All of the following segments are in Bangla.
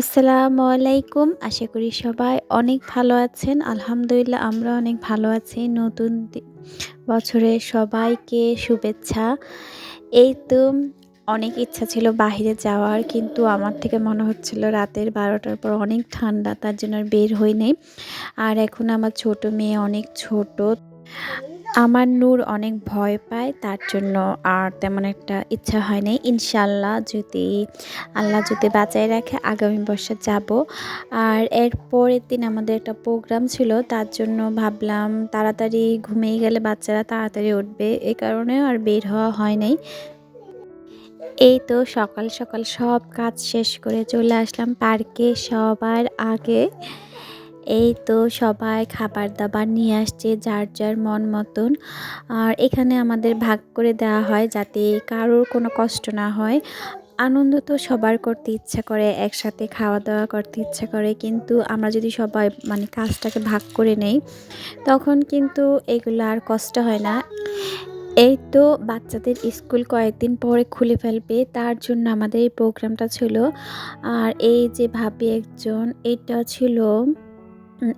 আসসালামু আলাইকুম। আশা করি সবাই অনেক ভালো আছেন। আলহামদুলিল্লাহ, আমরা অনেক ভালো আছি। নতুন বছরে সবাইকে শুভেচ্ছা। এই তো অনেক ইচ্ছা ছিল বাইরে যাওয়ার, কিন্তু আমার থেকে মনে হচ্ছিল রাতের বারোটার পর অনেক ঠান্ডা, তার জন্য বের হই নাই। আর এখন আমার ছোট মেয়ে অনেক ছোট। আমার নূর অনেক ভয় পায়, তার জন্য আর তেমন একটা ইচ্ছা হয় নাই। ইনশাল্লাহ যদি, আল্লাহ যদি বাঁচায় রাখে, আগামী বর্ষে যাব। আর এর পরের দিন আমাদের একটা প্রোগ্রাম ছিল, তার জন্য ভাবলাম তাড়াতাড়ি ঘুমিয়ে গেলে বাচ্চারা তাড়াতাড়ি উঠবে। এ কারণে আর বের হওয়া হয় নাই। এই তো সকাল সকাল সব কাজ শেষ করে চলে আসলাম পার্কে সবার আগে। এই তো সবাই খাবার দাবার নিয়ে আসছে, যার যার মন মতন। আর এখানে আমাদের ভাগ করে দেওয়া হয় যাতে কারোর কোনো কষ্ট না হয়। আনন্দ তো সবার করতে ইচ্ছা করে, একসাথে খাওয়া দাওয়া করতে ইচ্ছা করে। কিন্তু আমরা যদি সবাই মানে কাজটাকে ভাগ করে নেই, তখন কিন্তু এগুলো আর কষ্ট হয় না। এই তো বাচ্চাদের স্কুল কয়েকদিন পরে খুলে ফেলবে, তার জন্য আমাদের এই প্রোগ্রামটা ছিল। আর এই যে ভাবি একজন, এটা ছিল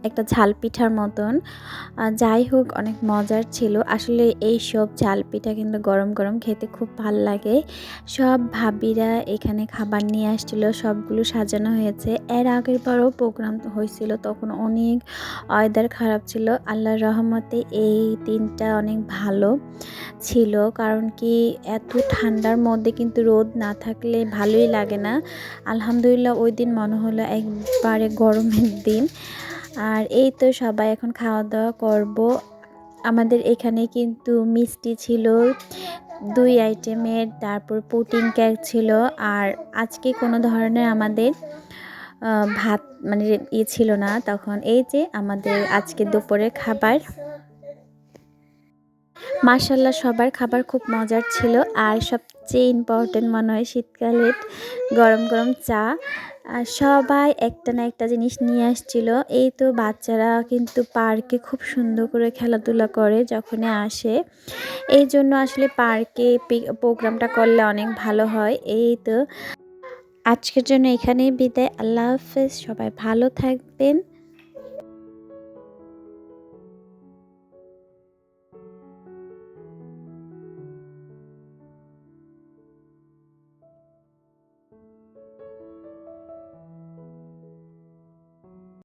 একটা ঝাল পিঠার মতন। যাই হোক, অনেক মজার ছিল। আসলে এই সব ঝাল পিঠা কিন্তু গরম গরম খেতে খুব ভালো লাগে। সব ভাবিরা এখানে খাবার নিয়ে আসছিল, সবগুলো সাজানো হয়েছে। এর আগের বারও প্রোগ্রাম হয়েছিল, তখন অনেক ওয়েদার খারাপ ছিল। আল্লাহর রহমতে এই দিনটা অনেক ভালো ছিল, কারণ কি এত ঠান্ডার মধ্যে কিন্তু রোদ না থাকলে ভালোই লাগে না। আলহামদুলিল্লাহ, ওই দিন মনে হলো একবারে গরমের দিন। আর এই তো সবাই এখন খাওয়া দাওয়া করব। আমাদের এখানে কিন্তু মিষ্টি ছিল, দুই আইটেমের, তারপর পুটিং কেক ছিল, আর আজকে কোনো ধরনের আমাদের ভাত মানে ইয়ে ছিল না। তখন এই যে আমাদের আজকে দুপুরে খাবার। মার্শাল্লাহ সবার খাবার খুব মজার ছিল। আর সবচেয়ে ইম্পর্টেন্ট মনে হয় শীতকালের গরম গরম চা। আর সবাই একটা না একটা জিনিস নিয়ে আসছিল। এই তো বাচ্চারা কিন্তু পার্কে খুব সুন্দর করে খেলাধুলা করে যখনই আসে। এই জন্য আসলে পার্কে প্রোগ্রামটা করলে অনেক ভালো হয়। এই তো। আজকের জন্য এখানেই বিদায়। আল্লাহ হাফেজ। সবাই ভালো থাকবেন।